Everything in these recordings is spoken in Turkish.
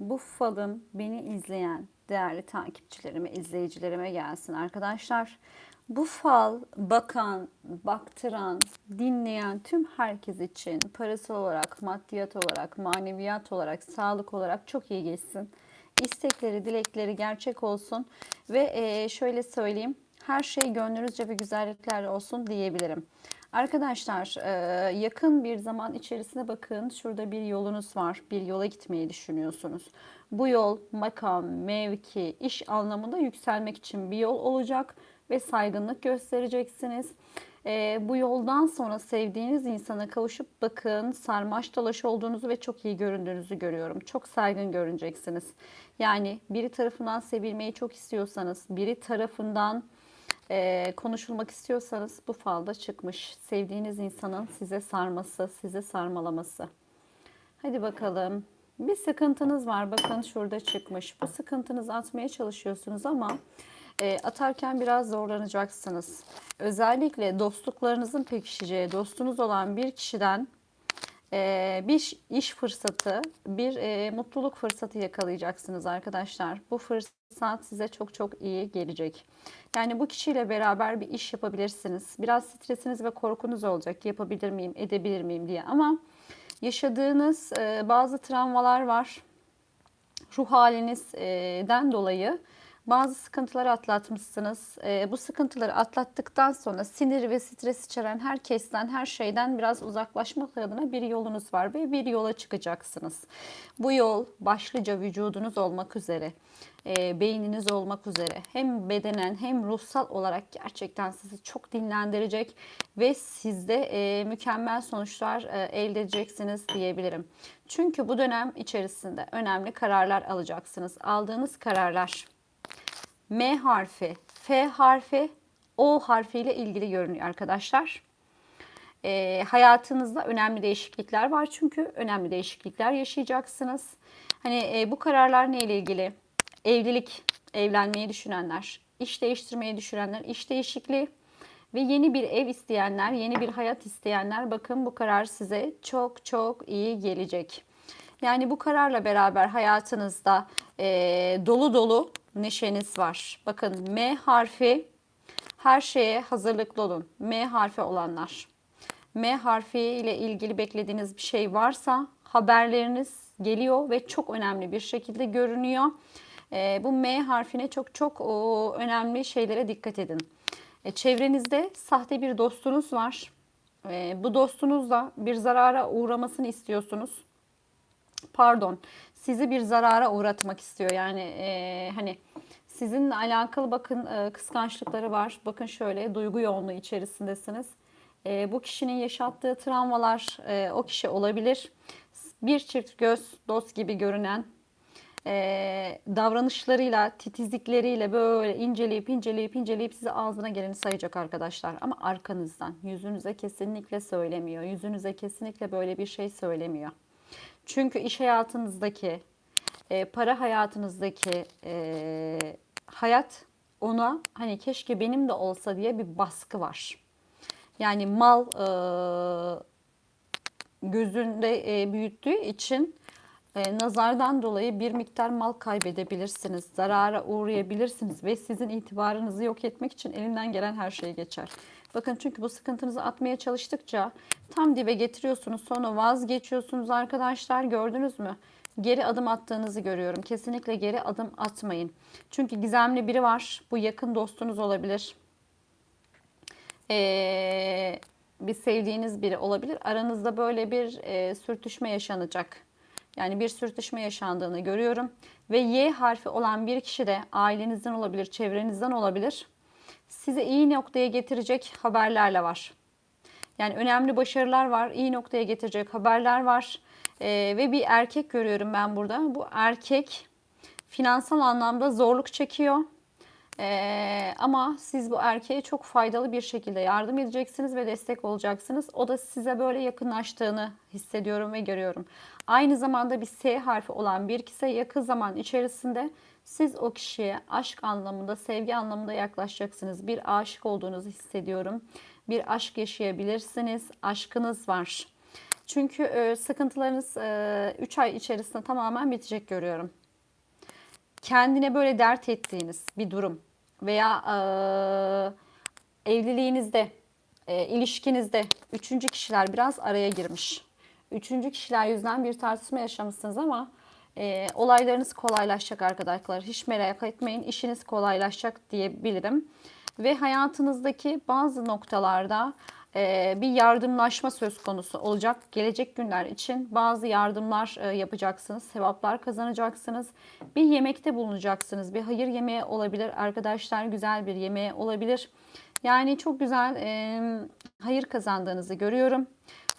bu falım beni izleyen değerli takipçilerime, izleyicilerime gelsin arkadaşlar. Bu fal bakan, baktıran, dinleyen tüm herkes için parasal olarak, maddiyat olarak, maneviyat olarak, sağlık olarak çok iyi geçsin. İstekleri, dilekleri gerçek olsun ve şöyle söyleyeyim, her şey gönlünüzce ve güzelliklerle olsun diyebilirim. Arkadaşlar eee, yakın bir zaman içerisine bakın. Şurada bir yolunuz var. Bir yola gitmeyi düşünüyorsunuz. Bu yol makam, mevki, iş anlamında yükselmek için bir yol olacak ve saygınlık göstereceksiniz. Eee, bu yoldan sonra sevdiğiniz insana kavuşup bakın sarmaş dolaş olduğunuzu ve çok iyi göründüğünüzü görüyorum. Çok saygın görüneceksiniz. Yani biri tarafından sevilmeyi çok istiyorsanız, biri tarafından eee, konuşulmak istiyorsanız bu falda çıkmış. Sevdiğiniz insanın size sarması, size sarmalaması. Hadi bakalım. Bir sıkıntınız var. Bakın şurada çıkmış. Bu sıkıntınızı atmaya çalışıyorsunuz ama e, atarken biraz zorlanacaksınız. Özellikle dostluklarınızın pekişeceği, dostunuz olan bir kişiden e, bir iş fırsatı, bir e, mutluluk fırsatı yakalayacaksınız arkadaşlar. Bu fırsat size çok çok iyi gelecek. Yani bu kişiyle beraber bir iş yapabilirsiniz. Biraz stresiniz ve korkunuz olacak. Yapabilir miyim, edebilir miyim diye ama yaşadığınız e, bazı travmalar var. Ruh halinizden dolayı bazı sıkıntıları atlatmışsınız. E, bu sıkıntıları atlattıktan sonra sinir ve stres içeren herkesten, her şeyden biraz uzaklaşmak adına bir yolunuz var ve bir yola çıkacaksınız. Bu yol başlıca vücudunuz olmak üzere, e, beyniniz olmak üzere hem bedenen hem ruhsal olarak gerçekten sizi çok dinlendirecek ve sizde e, mükemmel sonuçlar e, elde edeceksiniz diyebilirim. Çünkü bu dönem içerisinde önemli kararlar alacaksınız. Aldığınız kararlar M harfi, F harfi, O harfiyle ilgili görünüyor arkadaşlar. E, hayatınızda önemli değişiklikler var çünkü önemli değişiklikler yaşayacaksınız. Hani e, bu kararlar ne ile ilgili? Evlilik, evlenmeyi düşünenler, iş değiştirmeyi düşünenler, iş değişikliği ve yeni bir ev isteyenler, yeni bir hayat isteyenler bakın bu karar size çok çok iyi gelecek. Yani bu kararla beraber hayatınızda e, dolu dolu neşeniz var. Bakın M harfi her şeye hazırlıklı olun. M harfi olanlar. M harfi ile ilgili beklediğiniz bir şey varsa haberleriniz geliyor ve çok önemli bir şekilde görünüyor. E, bu M harfine çok çok o, önemli şeylere dikkat edin. E, çevrenizde sahte bir dostunuz var. E, bu dostunuzla bir zarara uğramasını istiyorsunuz pardon sizi bir zarara uğratmak istiyor. Yani e, hani sizinle alakalı bakın e, kıskançlıkları var. Bakın şöyle duygu yoğunluğu içerisindesiniz. E, bu kişinin yaşattığı travmalar e, o kişi olabilir. Bir çift göz dost gibi görünen e, davranışlarıyla, titizlikleriyle böyle inceleyip inceleyip inceleyip size ağzına geleni sayacak arkadaşlar. Ama arkanızdan yüzünüze kesinlikle söylemiyor. Yüzünüze kesinlikle böyle bir şey söylemiyor. Çünkü iş hayatınızdaki, e, para hayatınızdaki e, hayat ona hani keşke benim de olsa diye bir baskı var. Yani mal e, gözünde e, büyüttüğü için e, nazardan dolayı bir miktar mal kaybedebilirsiniz, zarara uğrayabilirsiniz ve sizin itibarınızı yok etmek için elinden gelen her şeyi geçer. Bakın çünkü bu sıkıntınızı atmaya çalıştıkça tam dibe getiriyorsunuz sonra vazgeçiyorsunuz arkadaşlar gördünüz mü? Geri adım attığınızı görüyorum. Kesinlikle geri adım atmayın. Çünkü gizemli biri var. Bu yakın dostunuz olabilir. Ee, bir sevdiğiniz biri olabilir. Aranızda böyle bir e, sürtüşme yaşanacak. Yani bir sürtüşme yaşandığını görüyorum. Ve Y harfi olan bir kişi de ailenizden olabilir, çevrenizden olabilir. Size iyi noktaya getirecek haberlerle var. Yani önemli başarılar var, iyi noktaya getirecek haberler var. Ee, ve bir erkek görüyorum ben burada. Bu erkek finansal anlamda zorluk çekiyor. Ee, ama siz bu erkeğe çok faydalı bir şekilde yardım edeceksiniz ve destek olacaksınız. O da size böyle yakınlaştığını hissediyorum ve görüyorum. Aynı zamanda bir S harfi olan bir kişi yakın zaman içerisinde siz o kişiye aşk anlamında, sevgi anlamında yaklaşacaksınız. Bir aşık olduğunuzu hissediyorum. Bir aşk yaşayabilirsiniz. Aşkınız var. Çünkü e, sıkıntılarınız 3 ay içerisinde tamamen bitecek görüyorum. Kendine böyle dert ettiğiniz bir durum veya e, evliliğinizde, e, ilişkinizde üçüncü kişiler biraz araya girmiş. Üçüncü kişiler yüzünden bir tartışma yaşamışsınız ama e, olaylarınız kolaylaşacak arkadaşlar. Hiç merak etmeyin işiniz kolaylaşacak diyebilirim. Ve hayatınızdaki bazı noktalarda e, bir yardımlaşma söz konusu olacak. Gelecek günler için bazı yardımlar e, yapacaksınız, sevaplar kazanacaksınız. Bir yemekte bulunacaksınız. Bir hayır yemeği olabilir arkadaşlar, güzel bir yemeği olabilir. Yani çok güzel e, hayır kazandığınızı görüyorum.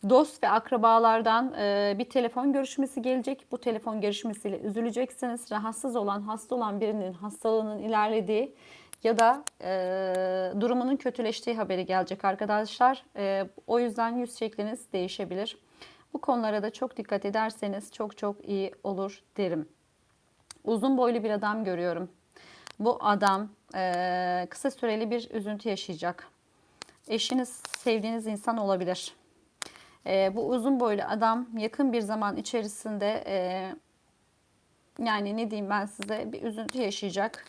Dost ve akrabalardan e, bir telefon görüşmesi gelecek. Bu telefon görüşmesiyle üzüleceksiniz. Rahatsız olan, hasta olan birinin hastalığının ilerlediği ya da e, durumunun kötüleştiği haberi gelecek arkadaşlar. E, o yüzden yüz şekliniz değişebilir. Bu konulara da çok dikkat ederseniz çok çok iyi olur derim. Uzun boylu bir adam görüyorum. Bu adam e, kısa süreli bir üzüntü yaşayacak. Eşiniz, sevdiğiniz insan olabilir. E, bu uzun boylu adam yakın bir zaman içerisinde e, yani ne diyeyim ben size bir üzüntü yaşayacak.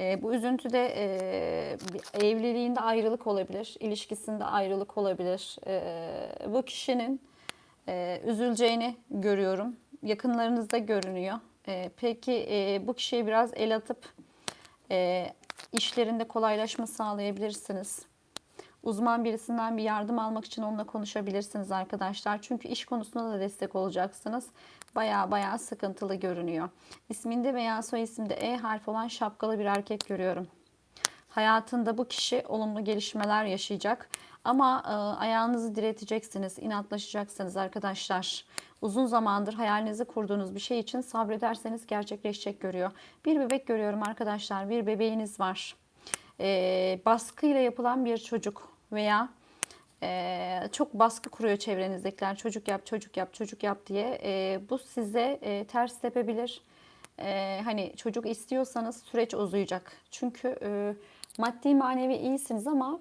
E, bu üzüntü de e, evliliğinde ayrılık olabilir, ilişkisinde ayrılık olabilir. E, bu kişinin e, üzüleceğini görüyorum. Yakınlarınızda görünüyor. E, peki e, bu kişiye biraz el atıp e, işlerinde kolaylaşma sağlayabilirsiniz. Uzman birisinden bir yardım almak için onunla konuşabilirsiniz arkadaşlar. Çünkü iş konusunda da destek olacaksınız. Baya baya sıkıntılı görünüyor. İsminde veya soy isimde E harfi olan şapkalı bir erkek görüyorum. Hayatında bu kişi olumlu gelişmeler yaşayacak. Ama e, ayağınızı direteceksiniz, inatlaşacaksınız arkadaşlar. Uzun zamandır hayalinizi kurduğunuz bir şey için sabrederseniz gerçekleşecek görüyor. Bir bebek görüyorum arkadaşlar. Bir bebeğiniz var. E, baskıyla yapılan bir çocuk veya e, çok baskı kuruyor çevrenizdekiler. Çocuk yap, çocuk yap, çocuk yap diye. E, bu size e, ters tepebilir. E, hani çocuk istiyorsanız süreç uzayacak. Çünkü e, maddi manevi iyisiniz ama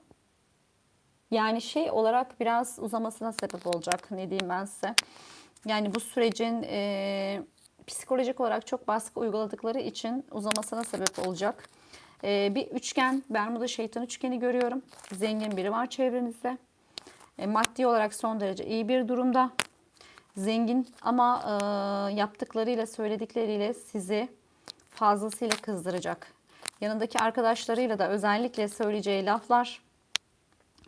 yani şey olarak biraz uzamasına sebep olacak. Ne diyeyim ben size. Yani bu sürecin e, psikolojik olarak çok baskı uyguladıkları için uzamasına sebep olacak. E, bir üçgen, Bermuda şeytan üçgeni görüyorum. Zengin biri var çevrenizde. E, maddi olarak son derece iyi bir durumda. Zengin ama e, yaptıklarıyla, söyledikleriyle sizi fazlasıyla kızdıracak. Yanındaki arkadaşlarıyla da özellikle söyleyeceği laflar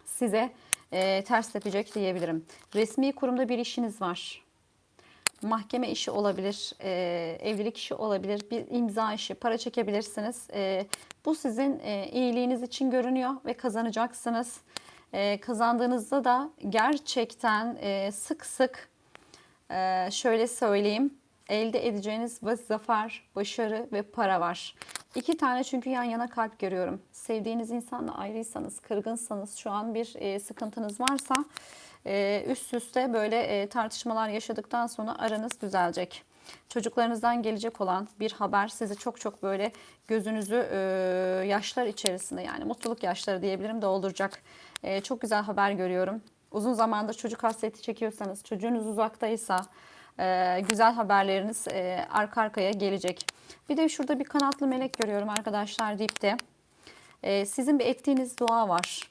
size e, ters tepecek diyebilirim. Resmi kurumda bir işiniz var. Mahkeme işi olabilir, e, evlilik işi olabilir, bir imza işi, para çekebilirsiniz. E, bu sizin e, iyiliğiniz için görünüyor ve kazanacaksınız. E, kazandığınızda da gerçekten e, sık sık e, şöyle söyleyeyim elde edeceğiniz zafer, başarı ve para var. İki tane çünkü yan yana kalp görüyorum. Sevdiğiniz insanla ayrıysanız, kırgınsanız, şu an bir e, sıkıntınız varsa e, üst üste böyle e, tartışmalar yaşadıktan sonra aranız düzelecek. Çocuklarınızdan gelecek olan bir haber sizi çok çok böyle gözünüzü e, yaşlar içerisinde yani mutluluk yaşları diyebilirim dolduracak. E, çok güzel haber görüyorum. Uzun zamandır çocuk hasreti çekiyorsanız, çocuğunuz uzaktaysa, güzel haberleriniz e, arka arkaya gelecek. Bir de şurada bir kanatlı melek görüyorum arkadaşlar dipte. Sizin bir ettiğiniz dua var.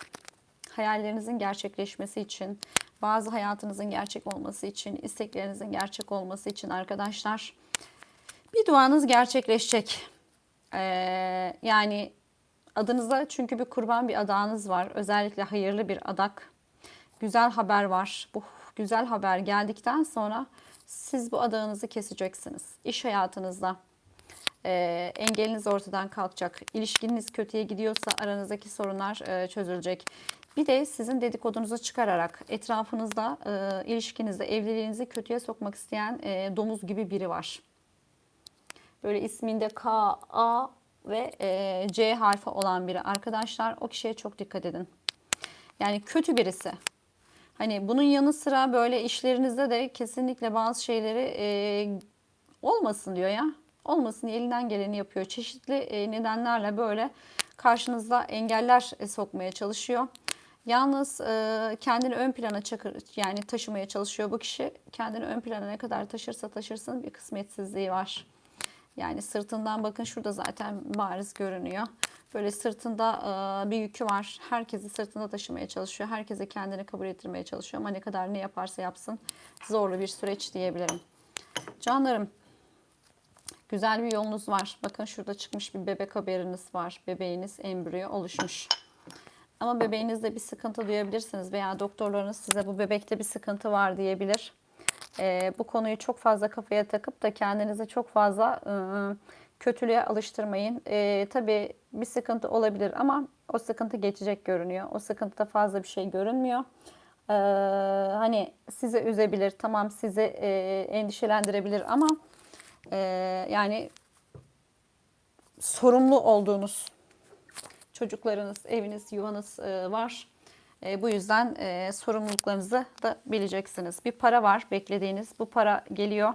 Hayallerinizin gerçekleşmesi için, bazı hayatınızın gerçek olması için, isteklerinizin gerçek olması için arkadaşlar bir duanız gerçekleşecek. Ee, yani adınıza çünkü bir kurban bir adağınız var. Özellikle hayırlı bir adak. Güzel haber var. Bu güzel haber geldikten sonra siz bu adağınızı keseceksiniz. İş hayatınızda e, engeliniz ortadan kalkacak. İlişkiniz kötüye gidiyorsa aranızdaki sorunlar e, çözülecek. Bir de sizin dedikodunuzu çıkararak etrafınızda e, ilişkinizde evliliğinizi kötüye sokmak isteyen e, domuz gibi biri var. Böyle isminde K, A ve e, C harfi olan biri. Arkadaşlar o kişiye çok dikkat edin. Yani kötü birisi. Hani bunun yanı sıra böyle işlerinizde de kesinlikle bazı şeyleri e, olmasın diyor ya. Olmasın elinden geleni yapıyor. Çeşitli e, nedenlerle böyle karşınızda engeller e, sokmaya çalışıyor. Yalnız e, kendini ön plana çakır, yani taşımaya çalışıyor bu kişi. Kendini ön plana ne kadar taşırsa taşırsın bir kısmetsizliği var. Yani sırtından bakın şurada zaten bariz görünüyor. Böyle sırtında bir yükü var. Herkesi sırtında taşımaya çalışıyor. Herkese kendini kabul ettirmeye çalışıyor. Ama ne kadar ne yaparsa yapsın zorlu bir süreç diyebilirim. Canlarım güzel bir yolunuz var. Bakın şurada çıkmış bir bebek haberiniz var. Bebeğiniz embriyo oluşmuş. Ama bebeğinizde bir sıkıntı duyabilirsiniz veya doktorlarınız size bu bebekte bir sıkıntı var diyebilir. Ee, bu konuyu çok fazla kafaya takıp da kendinizi çok fazla e, kötülüğe alıştırmayın. Ee, tabii bir sıkıntı olabilir ama o sıkıntı geçecek görünüyor. O sıkıntıda fazla bir şey görünmüyor. Ee, hani sizi üzebilir, tamam sizi e, endişelendirebilir ama e, yani sorumlu olduğunuz çocuklarınız, eviniz, yuvanız e, var. E, bu yüzden e, sorumluluklarınızı da bileceksiniz. Bir para var beklediğiniz. Bu para geliyor.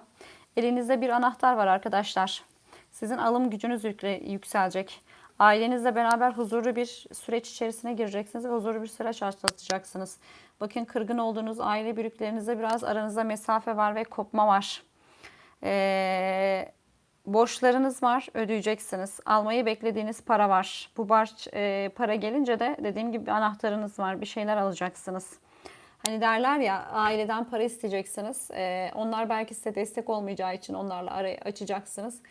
Elinizde bir anahtar var arkadaşlar. Sizin alım gücünüz yükselecek. Ailenizle beraber huzurlu bir süreç içerisine gireceksiniz ve huzurlu bir süreç atlatacaksınız. Bakın kırgın olduğunuz aile büyüklerinizle biraz aranızda mesafe var ve kopma var. Eee borçlarınız var, ödeyeceksiniz. Almayı beklediğiniz para var. Bu borç e, para gelince de dediğim gibi anahtarınız var, bir şeyler alacaksınız. Hani derler ya aileden para isteyeceksiniz. E, onlar belki size destek olmayacağı için onlarla arayı açacaksınız.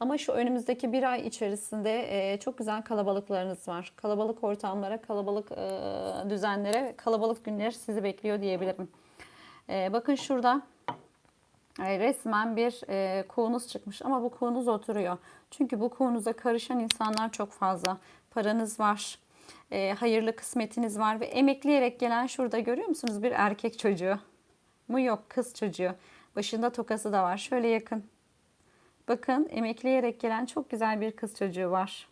Ama şu önümüzdeki bir ay içerisinde e, çok güzel kalabalıklarınız var. Kalabalık ortamlara, kalabalık e, düzenlere, kalabalık günler sizi bekliyor diyebilirim. E, bakın şurada resmen bir e, kuğunuz çıkmış ama bu kuğunuz oturuyor. Çünkü bu kuğunuza karışan insanlar çok fazla. Paranız var, e, hayırlı kısmetiniz var ve emekleyerek gelen şurada görüyor musunuz bir erkek çocuğu mu yok kız çocuğu. Başında tokası da var. Şöyle yakın. Bakın emekleyerek gelen çok güzel bir kız çocuğu var.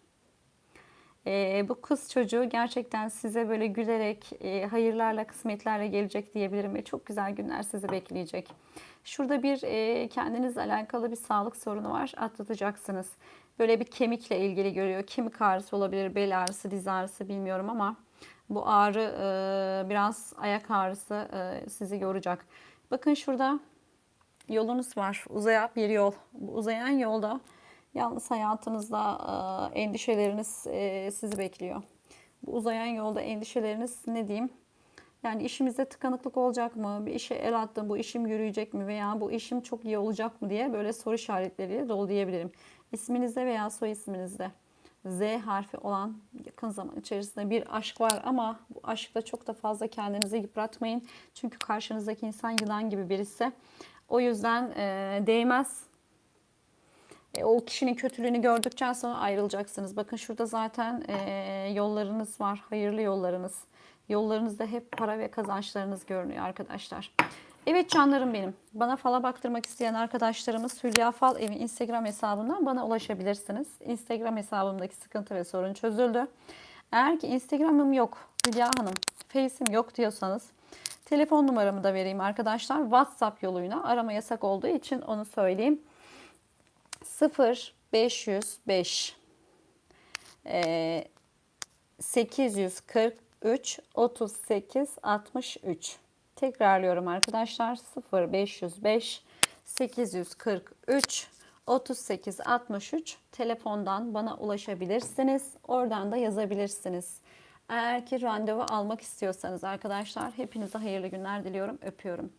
E, bu kız çocuğu gerçekten size böyle gülerek, e, hayırlarla, kısmetlerle gelecek diyebilirim ve çok güzel günler sizi bekleyecek. Şurada bir e, kendinizle alakalı bir sağlık sorunu var, atlatacaksınız. Böyle bir kemikle ilgili görüyor. Kemik ağrısı olabilir, bel ağrısı, diz ağrısı bilmiyorum ama bu ağrı e, biraz ayak ağrısı e, sizi yoracak. Bakın şurada yolunuz var, uzayan bir yol. Bu uzayan yolda Yalnız hayatınızda endişeleriniz sizi bekliyor. Bu uzayan yolda endişeleriniz ne diyeyim? Yani işimizde tıkanıklık olacak mı? Bir işe el attım, bu işim yürüyecek mi? Veya bu işim çok iyi olacak mı diye böyle soru işaretleriyle dolu diyebilirim. İsminizde veya soy isminizde Z harfi olan yakın zaman içerisinde bir aşk var ama bu aşkta çok da fazla kendinizi yıpratmayın. Çünkü karşınızdaki insan yılan gibi birisi. O yüzden e, değmez e, o kişinin kötülüğünü gördükten sonra ayrılacaksınız. Bakın şurada zaten e, yollarınız var. Hayırlı yollarınız. Yollarınızda hep para ve kazançlarınız görünüyor arkadaşlar. Evet canlarım benim. Bana fala baktırmak isteyen arkadaşlarımız Hülya Fal Evi Instagram hesabından bana ulaşabilirsiniz. Instagram hesabımdaki sıkıntı ve sorun çözüldü. Eğer ki Instagram'ım yok Hülya Hanım, Face'im yok diyorsanız telefon numaramı da vereyim arkadaşlar. WhatsApp yoluyla arama yasak olduğu için onu söyleyeyim. 0 505 e, 843 38 63 tekrarlıyorum arkadaşlar 0 505 843 38 63 telefondan bana ulaşabilirsiniz. Oradan da yazabilirsiniz. Eğer ki randevu almak istiyorsanız arkadaşlar hepinize hayırlı günler diliyorum. Öpüyorum.